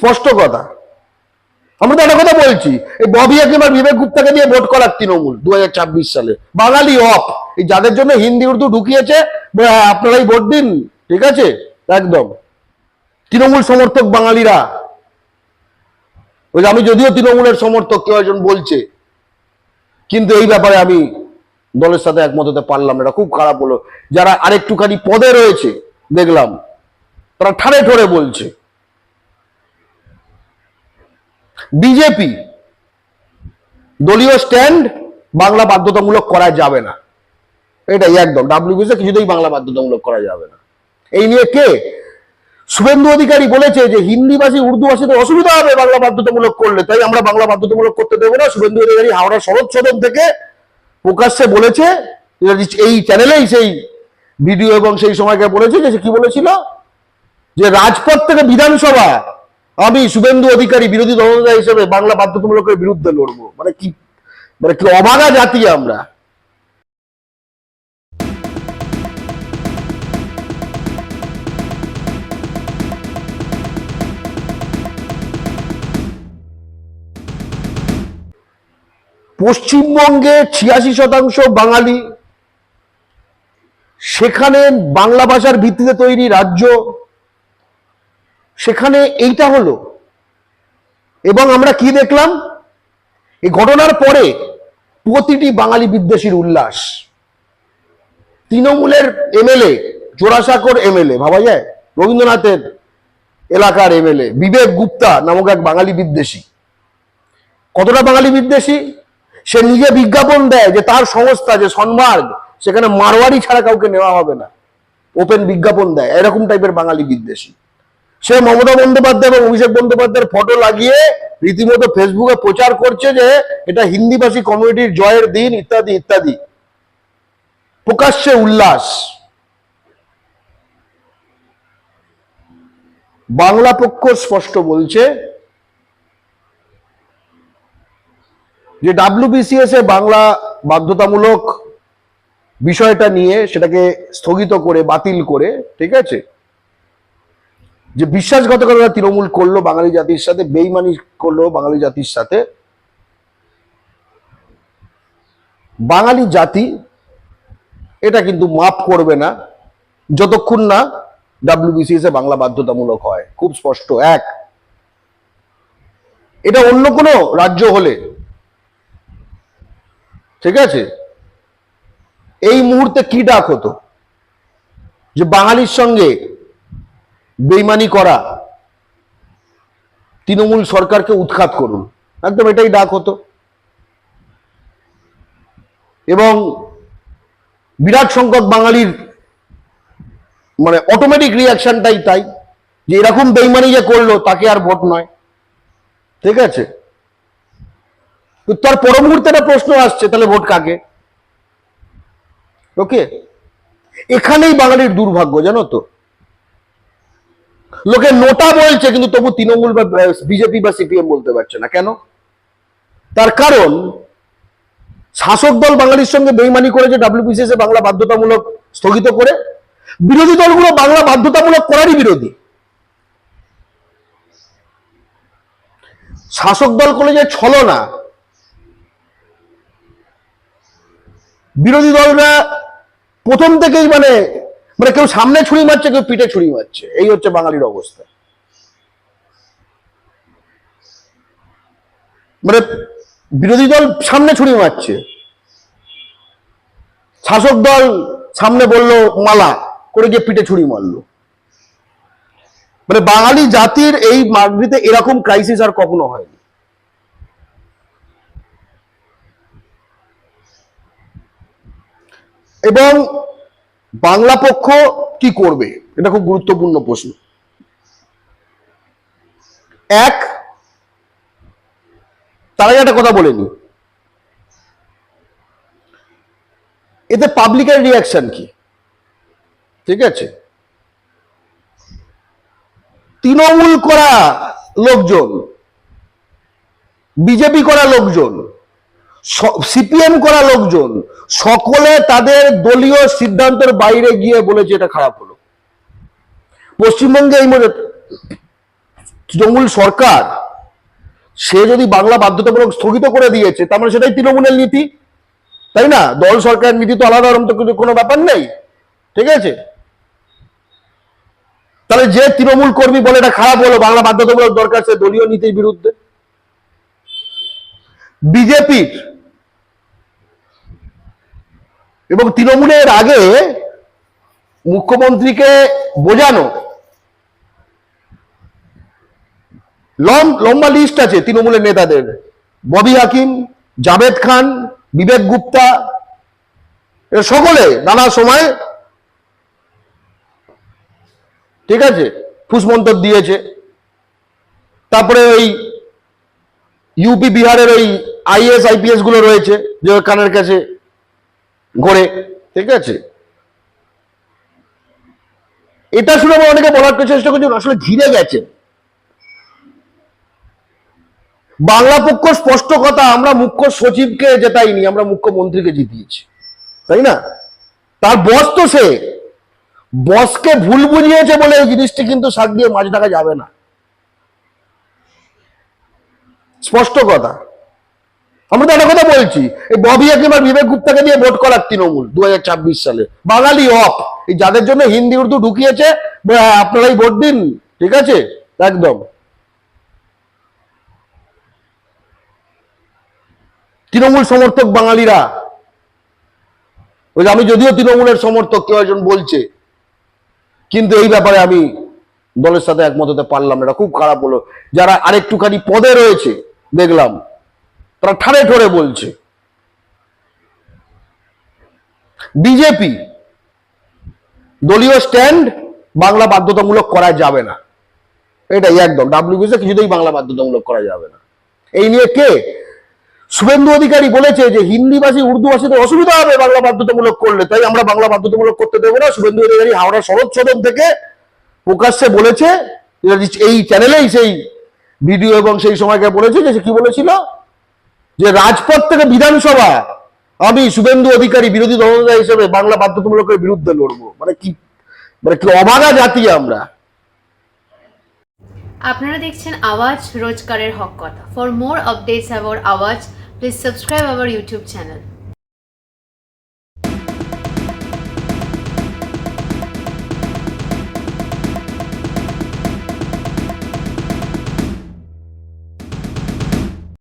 স্পষ্ট কথা। আমরা তো একটা কথা বলছি, এই ববি আর বিবেক গুপ্তাকে দিয়ে ভোট করার তৃণমূল দু সালে। বাঙালি অফ এই যাদের জন্য হিন্দি, উর্দু ঢুকিয়েছে আপনারাই ভোট দিন, ঠিক আছে? একদম। তৃণমূল সমর্থক বাঙালিরা। ওই আমি যদিও তৃণমূলের সমর্থক, কেউ একজন বলছে। কিন্তু এই ব্যাপারে আমি দলের সাথে একমত হতে পারলাম এটা খুব খারাপ হলো। যারা আরেকটুখানি পদে রয়েছে, দেখলাম, তারা ঠাড়ে ঠোড়ে বলছে। বিজেপি দলীয় স্ট্যান্ড বাংলা বাধ্যতামূলক করা যাবে না। এটাই একদম। ডাব্লিউবিসি কিছুতেই বাংলা বাধ্যতামূলক করা যাবে না। এই নিয়ে কে? শুভেন্দু অধিকারী বলেছে যে হিন্দিভাষী উর্দুভাষীদের অসুবিধা হবে বাংলা বাধ্যতামূলক করলে। তাই আমরা বাংলা বাধ্যতামূলক করতে দেবো না। শুভেন্দু অধিকারী হাওড়া শরৎ সদন থেকে প্রকাশ্যে বলেছে এই চ্যানেলেই সেই ভিডিও এবং সেই সময়কে বলেছে যে কি বলেছিল? যে রাজপথ থেকে বিধানসভা আমি শুভেন্দু অধিকারী বিরোধী দলনেতা হিসেবে বাংলা বাধ্যতামূলকের বিরুদ্ধে লড়বো। মানে কি? মানে কি অবাগা জাতি আমরা? পশ্চিমবঙ্গে ছিয়াশি শতাংশ বাঙালি। সেখানে বাংলা ভাষার ভিত্তিতে তৈরি রাজ্য সেখানে এইটা হলো। এবং আমরা কি দেখলাম? এই ঘটনার পরে প্রতিটি বাঙালি বিদ্বেষীর উল্লাস। তৃণমূলের এমএলএ, জোড়াসাঁকর এমএলএ, ভাবা যায়? রবীন্দ্রনাথের এলাকার এমএলএ, বিবেক গুপ্তা নামক এক বাঙালি বিদ্বেষী। কতটা বাঙালি বিদ্বেষী? সে নিজে বিজ্ঞাপন দেয় যে তার সংস্থা যে সনমার্গ, সেখানে মারোয়ারি ছাড়া কাউকে নেওয়া হবে না। ওপেন বিজ্ঞাপন দেয়, এরকম টাইপের বাঙালি বিদ্বেষী। সে মমতা বন্দ্যোপাধ্যায় এবং অভিষেক বন্দ্যোপাধ্যায়ের ফটো লাগিয়ে রীতিমতো ফেসবুকে প্রচার করছে যে এটা হিন্দিভাষী কমিউনিটির জয়ের দিন, ইত্যাদি ইত্যাদি। প্রকাশ্যে উল্লাস। বাংলা পক্ষ স্পষ্ট বলছে যে ডাব্লিউবিসিএস এ বাংলা বাধ্যতামূলক বিষয়টা নিয়ে সেটাকে স্থগিত করে, বাতিল করে, ঠিক আছে? যে বিশ্বাসঘাতকতা তৃণমূল করল বাঙালি জাতির সাথে, বেইমানি করল বাঙালি জাতির সাথে, বাঙালি জাতি এটা কিন্তু মাপ করবে না যতক্ষণ না ডাব্লিউবিসিএস এ বাংলা বাধ্যতামূলক হয়। খুব স্পষ্ট, এক। এটা অন্য কোনো রাজ্য হলে। ঠিক আছে? এই মুহূর্তে কি ডাক হতো? যে বাঙালির সঙ্গে বেইমানি করা। তৃণমূল সরকারকে উৎখাত করুন। একদম এটাই ডাক হতো। এবং বিরাট সংখ্যক বাঙালির মানে অটোমেটিক রিয়াকশনটাই তাই, যে এরকম বেইমানি যে করল, তাকে আর ভোট নয়। ঠিক আছে? তার পর মুহূর্তে একটা প্রশ্ন আসছে, তাহলে ভোট কাকে? ওকে এখানেই বাঙালির দুর্ভাগ্য, জানো তো? লোকে নোটা বলছে, কিন্তু তবু তৃণমূল বা বিজেপি বা সিপিএম বলতে পারছে না। কেন? তার কারণ, শাসক দল বাঙালির সঙ্গে বেইমানি করেছে ডাব্লিউবিসিএস বাংলা বাধ্যতামূলক স্থগিত করে, বিরোধী দলগুলো বাংলা বাধ্যতামূলক করারই বিরোধী। শাসক দল করে যে ছলনা, বিরোধী দলরা প্রথম থেকেই মানে মানে কেউ সামনে ছুরি মারছে, কেউ পিঠে ছুরি মারছে। এই হচ্ছে বাঙালির অবস্থা। মানে বিরোধী দল সামনে ছুরি মারছে। শাসক দল সামনে বলল, মালা, করে গিয়ে পিঠে ছুরি মারলো। মানে বাঙালি জাতির এই মাগরিতে এরকম ক্রাইসিস আর কখনো হয়নি। এবং বাংলা পক্ষ কি করবে? এটা খুব গুরুত্বপূর্ণ প্রশ্ন। এক, তার একটা কথা বলেনি এতে পাবলিকের রিয়াকশন কি? ঠিক আছে? তৃণমূল করা লোকজন, বিজেপি করা লোকজন সিপিএম করা লোকজন সকলে তাদের দলীয় সিদ্ধান্তের বাইরে গিয়ে বলেছে এটা খারাপ হলো। পশ্চিমবঙ্গে এই মধ্যে তৃণমূল সরকার, সে যদি বাংলা বাধ্যতামূলক স্থগিত করে দিয়েছে, তার মানে সেটাই তৃণমূলের নীতি। তাই না? দল সরকারের নীতি তো আলাদা ওরকম তো কোনো ব্যাপার নেই। ঠিক আছে? তাহলে যে তৃণমূল কর্মী বলে এটা খারাপ হলো, বাংলা বাধ্যতামূলক দরকার, সে দলীয় নীতির বিরুদ্ধে। বিজেপির এবং তৃণমূলের আগে মুখ্যমন্ত্রীকে বোঝানো। লম- লম্বা লিস্ট আছে তৃণমূলের নেতাদের। ববি হাকিম, জাভেদ খান, বিবেক গুপ্তা সকলে নানা সময় ঠিক আছে, ফুসমন্তর দিয়েছে। তারপরে ওই ইউপি বিহারের ওই আইএস আইপিএসগুলো রয়েছে, যে কানের কাছে ঘোরে, ঠিক আছে? এটা শুনে আমরা অনেকে বলার চেষ্টা করছি, আসলে ঘিরে গেছে। বাংলা পক্ষ স্পষ্ট কথা, আমরা মুখ্য সচিবকে জেতাইনি আমরা মুখ্যমন্ত্রীকে জিতিয়েছি। তাই না? তার বস তো সে। বসকে ভুল বুঝিয়েছে বলে এই জিনিসটি কিন্তু শাক দিয়ে মাছ ঢাকা যাবে না। স্পষ্ট কথা। আমরা তো একটা কথা বলছি, এই ববি আর বিবেক গুপ্তাকে দিয়ে ভোট করার তৃণমূল দু হাজার ছাব্বিশ সালে। বাঙালি অফ, এই যাদের জন্য হিন্দি, উর্দু ঢুকিয়েছে আপনারাই ভোট দিন, ঠিক আছে? একদম। তৃণমূল সমর্থক বাঙালিরা, ওই আমি যদিও তৃণমূলের সমর্থক কেউ একজন বলছে, কিন্তু এই ব্যাপারে আমি দলের সাথে একমত হতে পারলাম না। খুব খারাপ হলো। যারা আরেকটুখানি পদে রয়েছে, দেখলাম তারা ঠাড়ে ঠোরে বলছে। বিজেপি, দলীয় স্ট্যান্ড বাংলা বাধ্যতামূলক করা যাবে না। এটাই একদম। ডাব্লিউবিসি কিছুতেই বাংলা বাধ্যতামূলক করা যাবে না। এই নিয়ে কে? শুভেন্দু অধিকারী বলেছে যে হিন্দিভাষী উর্দু ভাষীদের অসুবিধা হবে বাংলা বাধ্যতামূলক করলে, তাই আমরা বাংলা বাধ্যতামূলক করতে দেবো না। শুভেন্দু অধিকারী হাওড়া শরৎ সদন থেকে প্রকাশ্যে বলেছে, এই চ্যানেলেই সেই ভিডিও এবং সেই সময়কে বলেছে যে কি বলেছিল? যে রাজপথ থেকে বিধানসভা আমি শুভেন্দু অধিকারী, বিরোধী দলনেতা হিসেবে বাংলা বাধ্যতামূলকের বিরুদ্ধে লড়বো। মানে কি মানে কি অবাগা জাতি আমরা? আপনারা দেখছেন আওয়াজ রোজকারের হক কথা। For more updates about Awaaz please subscribe our YouTube channel